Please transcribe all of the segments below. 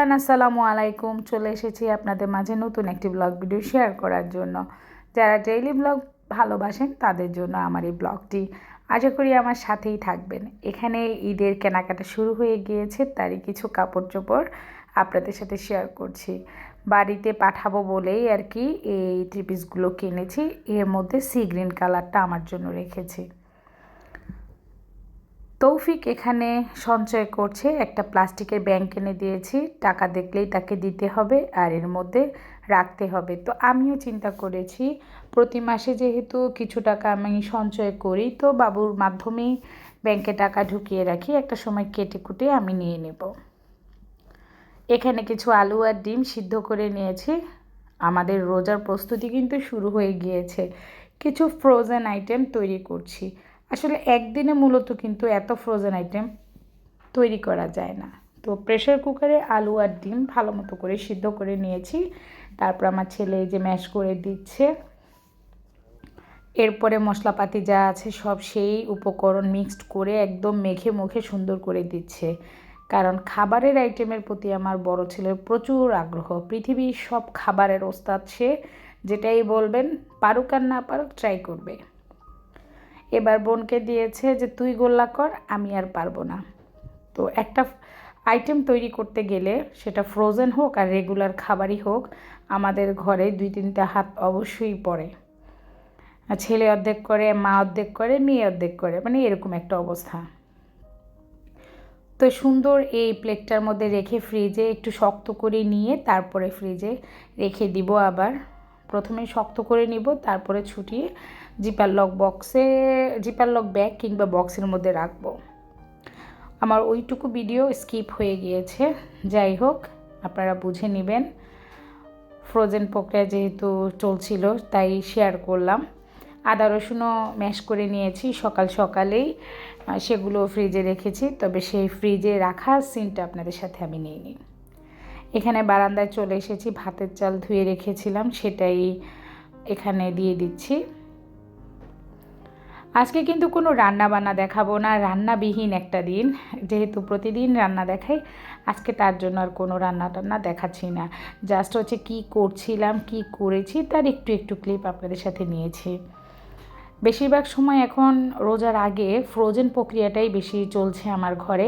Everyone, আসসালামু আলাইকুম। চলে এসেছি আপনাদের মাঝে নতুন একটি ব্লগ ভিডিও শেয়ার করার জন্য। যারা ডেইলি ব্লগ ভালোবাসেন, তাদের জন্য আমার এই ব্লগটি আশা করি আমার সাথেই থাকবেন। এখানে ঈদের কেনাকাটা শুরু হয়ে গিয়েছে, তারই কিছু কাপড় চোপড় আপনাদের সাথে শেয়ার করছি। বাড়িতে পাঠাবো বলেই আর কি এই থ্রি পিসগুলো কিনেছি। এর মধ্যে সি গ্রিন কালারটা আমার জন্য রেখেছি। তৌফিক এখানে সঞ্চয় করছে। একটা প্লাস্টিকের ব্যাংক এনে দিয়েছি। টাকা দেখলেই তাকে দিতে হবে আর এর মধ্যে রাখতে হবে। তো আমিও চিন্তা করেছি, প্রতি মাসে যেহেতু কিছু টাকা আমি সঞ্চয় করি, তো বাবুর মাধ্যমেই ব্যাংকে টাকা ঢুকিয়ে রাখি। একটা সময় কেটে কুটে আমি নিয়ে নেব। এখানে কিছু আলু আর ডিম সিদ্ধ করে নিয়েছি। আমাদের রোজার প্রস্তুতি কিন্তু শুরু হয়ে গিয়েছে। কিছু ফ্রোজেন আইটেম তৈরি করছি। আসলে একদিনে মূলত কিন্তু এত ফ্রোজেন আইটেম তৈরি করা যায় না। তো প্রেশার কুকারে আলু আর ডিম ভালো মতো করে সিদ্ধ করে নিয়েছি। তারপর আমার ছেলে যে ম্যাশ করে দিচ্ছে। এরপরে মশলাপাতি যা আছে সব সেই উপকরণ মিক্সড করে একদম মেখে মুখে সুন্দর করে দিচ্ছে। কারণ খাবারের আইটেমের প্রতি আমার বড় ছেলের প্রচুর আগ্রহ। পৃথিবীর সব খাবারের ওস্তাদ সে যেটাই বলবেন, পারুক আর না পারুক ট্রাই করবে। এবার বোনকে দিয়েছে যে, তুই গোল্লা কর, আমি আর পারব না। তো একটা আইটেম তৈরি করতে গেলে সেটা ফ্রোজেন হোক আর রেগুলার খাবারই হোক, আমাদের ঘরে দুই তিনটা হাত অবশ্যই পড়ে। ছেলে অর্ধেক করে, মা অর্ধেক করে, মেয়ে অর্ধেক করে মানে এরকম একটা অবস্থা। তো সুন্দর এই প্লেটটার মধ্যে রেখে ফ্রিজে একটু শক্ত করে নিয়ে তারপরে ফ্রিজে রেখে দিব আবার। প্রথমে শক্ত করে নিব, তারপরে ছুটিয়ে জিপার লক বক্সে, জিপার লক ব্যাগ কিংবা বক্সের মধ্যে রাখব। আমার ওইটুকু ভিডিও স্কিপ হয়ে গিয়েছে। যাই হোক, আপনারা বুঝে নেবেন। ফ্রোজেন প্রক্রিয়া যেহেতু চলছিল, তাই শেয়ার করলাম। আদা রসুনও ম্যাশ করে নিয়েছি সকাল সকালেই। সেগুলো ফ্রিজে রেখেছি, তবে সেই ফ্রিজে রাখা সিনটা আপনাদের সাথে আমি নিয়ে নিই। এখানে বারান্দায় চলে এসেছি, ভাতের চাল ধুয়ে রেখেছিলাম, সেটাই এখানে দিয়ে দিচ্ছি। আজকে কিন্তু কোনো রান্না বান্না দেখাবো না, রান্নাবিহীন একটা দিন। যেহেতু প্রতিদিন রান্না দেখাই, আজকে তার জন্য আর কোনো রান্না টান্না দেখাচ্ছি না। জাস্ট হচ্ছে কি করছিলাম, কি করেছি, তার একটু একটু ক্লিপ আপনাদের সাথে নিয়েছি। বেশিরভাগ সময় এখন রোজার আগে ফ্রোজেন প্রক্রিয়াটাই বেশি চলছে আমার ঘরে।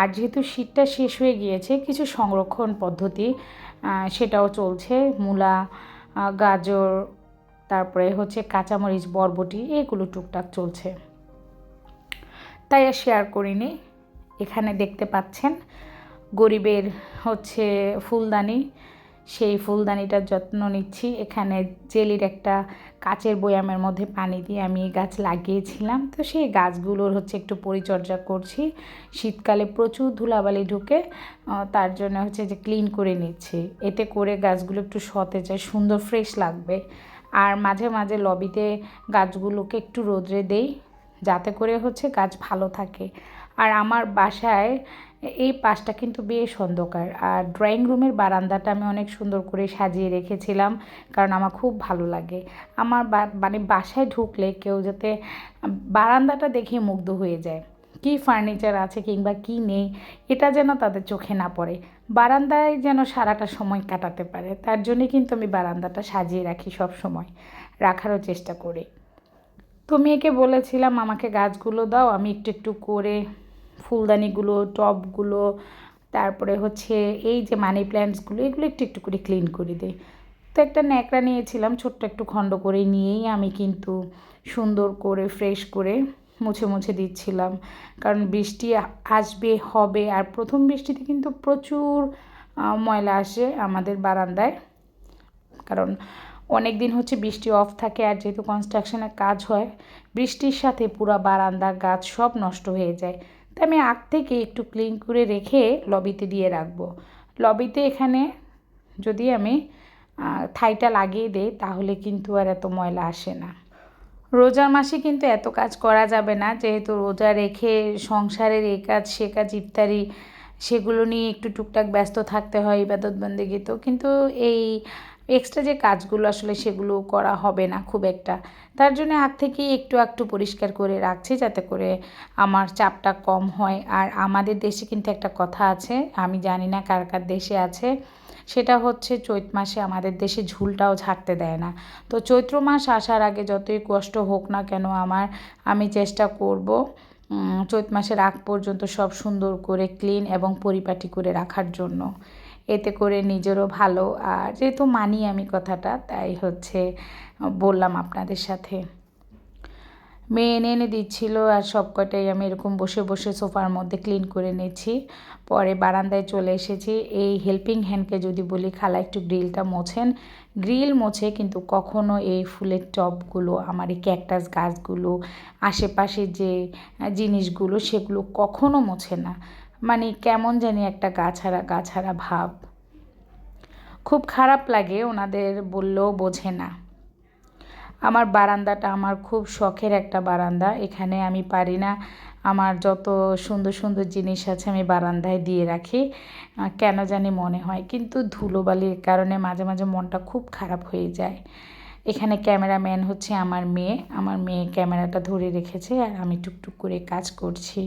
আর যেহেতু শীতটা শেষ হয়ে গিয়েছে, কিছু সংরক্ষণ পদ্ধতি সেটাও চলছে। মূলা গাজর তারপরে হচ্ছে কাঁচামরিচ, বরবটি এগুলো টুকটাক চলছে। তাই আর শেয়ার করিনি। এখানে দেখতে পাচ্ছেন গরিবের হচ্ছে ফুলদানি। সেই ফুলদানিটার যত্ন নিচ্ছি। এখানে জেলির একটা কাচের বয়ামের মধ্যে পানি দিয়ে আমি এই গাছ লাগিয়েছিলাম। তো সেই গাছগুলোর হচ্ছে একটু পরিচর্যা করছি। শীতকালে প্রচুর ধুলাবালি ঢুকে তার জন্য হচ্ছে যে ক্লিন করে নিচ্ছি। এতে করে গাছগুলো একটু সতেজ সুন্দর ফ্রেশ লাগবে। আর মাঝে মাঝে লবিতে গাছগুলোকে একটু রোদ্রে দেই, যাতে করে হচ্ছে গাছ ভালো থাকে। আর আমার বাসায় এই পাশটা কিন্তু বেশ অন্ধকার, আর ড্রয়িং রুমের বারান্দাটা আমি অনেক সুন্দর করে সাজিয়ে রেখেছিলাম, কারণ আমার খুব ভালো লাগে। আমার মানে বাসায় ঢুকলে কেউ যাতে, বারান্দাটা দেখে মুগ্ধ হয়ে যায়। কি ফার্নিচার আছে কিংবা কি নেই, এটা যেন তাদের চোখে না পড়ে। বারান্দায় যেন সারাটা সময় কাটাতে পারে, তার জন্যে কিন্তু আমি বারান্দাটা সাজিয়ে রাখি সব সময়, রাখারও চেষ্টা করি। তো মেয়েকে বলেছিলাম, আমাকে গাছগুলো দাও, আমি একটু একটু করে ফুলদানিগুলো, টবগুলো, তারপরে হচ্ছে এই যে মানি প্ল্যান্টসগুলো এগুলো একটু একটু করে ক্লিন করে দিই। তো একটা ন্যাকড়া নিয়েছিলাম, ছোট্ট একটু খণ্ড করে নিয়েই আমি কিন্তু সুন্দর করে ফ্রেশ করে মুছে মুছে দিচ্ছিলাম। কারণ বৃষ্টি আসবে, হবে, আর প্রথম বৃষ্টিতে কিন্তু প্রচুর ময়লা আসে আমাদের বারান্দায়। কারণ অনেক দিন হচ্ছে বৃষ্টি অফ থাকে আর যেহেতু কনস্ট্রাকশনের কাজ হয়, বৃষ্টির সাথে পুরো বারান্দা, গাছ সব নষ্ট হয়ে যায়। তাই আমি আগ থেকে একটু ক্লিন করে রেখে লবিতে দিয়ে রাখব। লবিতে এখানে যদি আমি থাইটা লাগিয়ে দেই, তাহলে কিন্তু আর এত ময়লা আসে না। রোজার মাসে কিন্তু এত কাজ করা যাবে না। যেহেতু রোজা রেখে সংসারের এ কাজ, সে কাজ, ইফতারি, সেগুলো নিয়ে একটু টুকটাক ব্যস্ত থাকতে হয় ইবাদত বন্দেগি তো কিন্তু এই এক্সট্রা যে কাজগুলো আসলে সেগুলো করা হবে না খুব একটা। তার জন্য আগ থেকেই একটু একটু পরিষ্কার করে রাখছি যাতে করে আমার চাপটা কম হয়। আর আমাদের দেশে কিন্তু একটা কথা আছে, আমি জানি না কার কার দেশে আছে। সেটা হচ্ছে চৈত মাসে আমাদের দেশে ঝুলটাও ঝাড়তে দেয় না। তো চৈত্র মাস আসার আগে যতই কষ্ট হোক না কেন আমার, আমি চেষ্টা করব চৈত মাসের আগ পর্যন্ত সব সুন্দর করে ক্লিন এবং পরিপাটি করে রাখার জন্য। এতে করে নিজেরও ভালো। আর যেহেতু মানি আমি কথাটা, তাই হচ্ছে বললাম আপনাদের সাথে। মেয়ে এনে এনে দিচ্ছিল আর সব কটাই আমি এরকম বসে বসে সোফার মধ্যে ক্লিন করে নিচ্ছি পরে বারান্দায় চলে এসেছি। এই হেল্পিং হ্যান্ডকে যদি বলি, খালা একটু গ্রিলটা মোছেন। গ্রিল মোছে, কিন্তু কখনো এই ফুলের টবগুলো, আমার এই ক্যাকটাস গাছগুলো, আশেপাশে যে জিনিসগুলো, সেগুলো কখনো মোছে না। মানে কেমন জানি একটা গাছারা গাছারা ভাব। খুব খারাপ লাগে, ওনাদের বললেও বোঝে না। আমার বারান্দাটা আমার খুব শখের একটা বারান্দা। এখানে আমি পারি না। আমার যত সুন্দর সুন্দর জিনিস আছে আমি বারান্দায় দিয়ে রাখি। কেন জানি মনে হয়। কিন্তু ধুলোবালির কারণে মাঝে মাঝে মনটা খুব খারাপ হয়ে যায়। এখানে ক্যামেরাম্যান হচ্ছে আমার মেয়ে। আমার মেয়ে ক্যামেরাটা ধরে রেখেছে আর আমি টুকটুক করে কাজ করছি।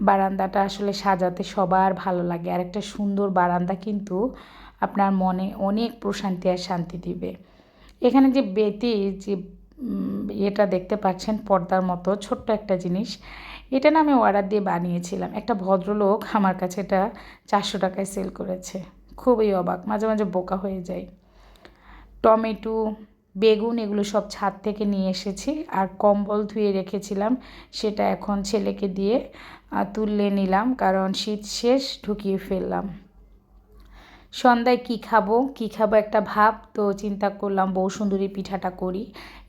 বারান্দাটা আসলে সাজাতে সবার ভালো লাগে। আর একটা সুন্দর বারান্দা কিন্তু আপনার মনে অনেক প্রশান্তি আর শান্তি দিবে। এখানে যে বেতি, যে এটা দেখতে পাচ্ছেন পর্দার মতো, ছোট্ট একটা জিনিস, এটা না আমি অর্ডার দিয়ে বানিয়েছিলাম। একটা ভদ্রলোক আমার কাছে এটা চারশো টাকায় সেল করেছে। খুবই অবাক, মাঝে মাঝে বোকা হয়ে যায় টমেটো, বেগুন এগুলো সব ছাদ থেকে নিয়ে এসেছি আর কম্বল ধুয়ে রেখেছিলাম, সেটা এখন ছেলেকে দিয়ে তুললে নিলাম, কারণ শীত শেষ, ঢুকিয়ে ফেললাম। সন্ধ্যায় কী খাব? কী খাব একটা ভাব। তো চিন্তা করলাম, বউ সুন্দরী পিঠাটা করি।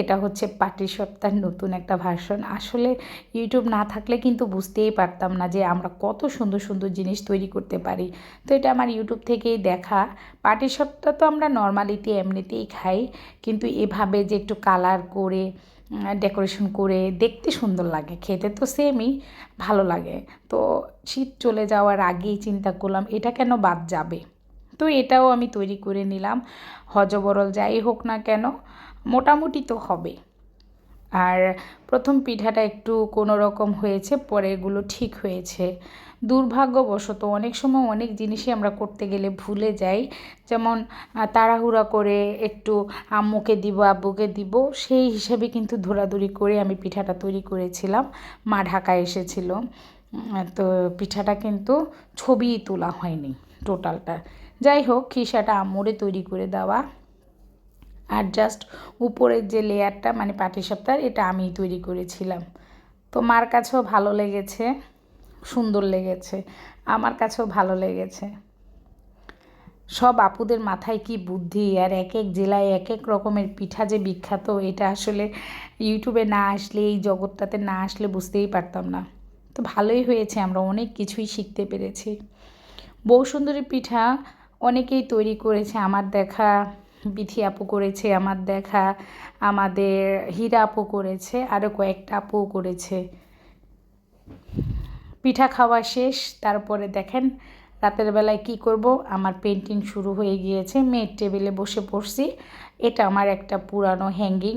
এটা হচ্ছে পাটি সপ্তাহের নতুন একটা ভার্সন আসলে ইউটিউব না থাকলে কিন্তু বুঝতেই পারতাম না যে আমরা কত সুন্দর সুন্দর জিনিস তৈরি করতে পারি। তো এটা আমার ইউটিউব থেকেই দেখা। পাটি সপ্তাহ তো আমরা নর্মালিতে এমনিতেই খাই। কিন্তু এভাবে যে একটু কালার করে ডেকোরেশন করে দেখতে সুন্দর লাগে। খেতে তো সেমই ভালো লাগে। তো শীত চলে যাওয়ার আগেই চিন্তা করলাম, এটা কেন বাদ যাবে? তো এটাও আমি তৈরি করে নিলাম। হজবরল যাই হোক না কেন, মোটামুটি তো হবে। আর প্রথম পিঠাটা একটু কোনো রকম হয়েছে পরে এগুলো ঠিক হয়েছে। দুর্ভাগ্যবশত অনেক সময় অনেক জিনিসই আমরা করতে গেলে ভুলে যাই। যেমন তাড়াহুড়া করে একটু আম্মুকে দিব, আব্বুকে দিব, সেই হিসেবে কিন্তু ধরাধরি করে আমি পিঠাটা তৈরি করেছিলাম। মা ঢাকায় এসেছিল। তো পিঠাটা কিন্তু ছবিই তোলা হয়নি। টোটালটা। যাই হোক, খিসাটা আমরে তৈরি করে দেওয়া। আর জাস্ট উপরের যে লেয়ারটা মানে পাটিসাপটার, এটা আমি তৈরি করেছিলাম। তো মার কাছেও ভালো লেগেছে, সুন্দর লেগেছে, আমার কাছেও ভালো লেগেছে। সব আপুদের মাথায় কি বুদ্ধি, আর এক এক জেলায় এক এক রকমের পিঠা যে বিখ্যাত, এটা আসলে ইউটিউবে না আসলে, এই জগৎটাতে না আসলে বুঝতেই পারতাম না। তো ভালোই হয়েছে, আমরা অনেক কিছুই শিখতে পেরেছি। বউ সুন্দরী পিঠা অনেকেই তৈরি করেছে, আমার দেখা বিথি আপু করেছে, আমার দেখা, আমাদের হীরা আপু করেছে আরও কয়েকটা আপু করেছে। পিঠা খাওয়া শেষ, তারপরে দেখেন রাতের বেলায় কি করব, আমার পেন্টিং শুরু হয়ে গিয়েছে, মেয়ের টেবিলে বসে পড়ছি, এটা আমার একটা পুরানো হ্যাঙ্গিং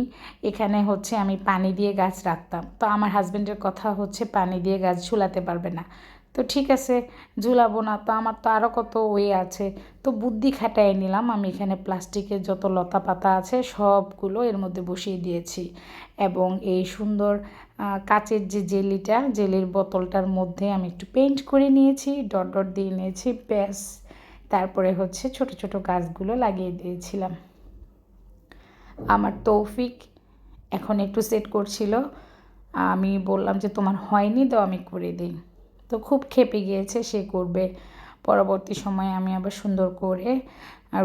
এখানে হচ্ছে আমি পানি দিয়ে গাছ রাখতাম। তো আমার হাজব্যান্ডের কথা হচ্ছে, পানি দিয়ে গাছ ঝুলাতে পারবে না। তো ঠিক আছে, ঝুলাবো না। তো আমার তো আরও কত ওয়ে আছে। তো বুদ্ধি খাটাই নিলাম। আমি এখানে প্লাস্টিকের যত লতা পাতা আছে, সবগুলো এর মধ্যে বসিয়ে দিয়েছি। এবং এই সুন্দর কাচের যে জেলিটা, জেলির বোতলটার মধ্যে আমি একটু পেন্ট করে নিয়েছি, ডট ডট দিয়ে নিয়েছি, ব্যাস। তারপরে হচ্ছে ছোট ছোট গাছগুলো লাগিয়ে দিয়েছিলাম। আমার তৌফিক এখন একটু সেট করছিল। আমি বললাম যে, তোমার হয়নি তো আমি করে দিই। তো খুব খেপে গিয়েছে, সে করবে। পরবর্তী সময়ে আমি আবার সুন্দর করে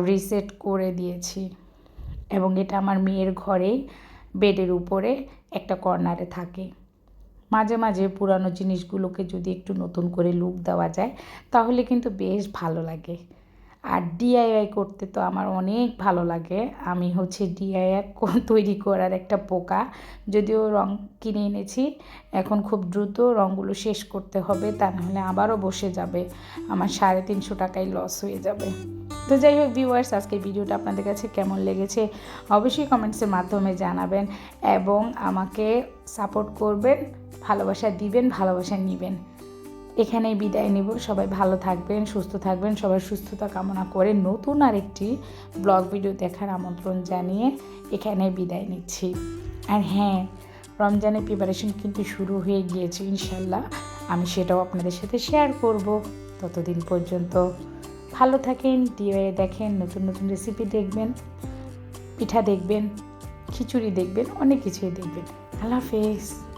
রিসেট করে দিয়েছি। এবং এটা আমার মেয়ের ঘরেই, বেডের উপরে একটা কর্নারে থাকে। মাঝে মাঝে পুরানো জিনিসগুলোকে যদি একটু নতুন করে লুক দেওয়া যায়, তাহলে কিন্তু বেশ ভালো লাগে। আর ডিআইআই করতে তো আমার অনেক ভালো লাগে। আমি হচ্ছে ডিআইওয়াই তৈরি করার একটা পোকা। যদিও রং কিনে এনেছি, এখন খুব দ্রুত রঙগুলো শেষ করতে হবে, তা নাহলে আবারও বসে যাবে। আমার সাড়ে তিনশো টাকায় লস হয়ে যাবে। তো যাই হোক ভিউয়ার্স আজকে ভিডিওটা আপনাদের কাছে কেমন লেগেছে অবশ্যই কমেন্টসের মাধ্যমে জানাবেন এবং আমাকে সাপোর্ট করবেন, ভালোবাসা দিবেন, ভালোবাসা নিবেন। এখানেই বিদায় নেব। সবাই ভালো থাকবেন, সুস্থ থাকবেন, সবার সুস্থতা কামনা করে নতুন আরেকটি ব্লগ ভিডিও দেখার আমন্ত্রণ জানিয়ে এখানে বিদায় নিচ্ছি। আর হ্যাঁ রমজানের প্রিপারেশন কিন্তু শুরু হয়ে গিয়েছে ইনশাল্লাহ আমি সেটাও আপনাদের সাথে শেয়ার করব। ততদিন পর্যন্ত ভালো থাকেন ডিওয়ে দেখেন, নতুন নতুন রেসিপি দেখবেন, পিঠা দেখবেন, খিচুড়ি দেখবেন, অনেক কিছুই দেখবেন। আল্লাহ হাফেজ।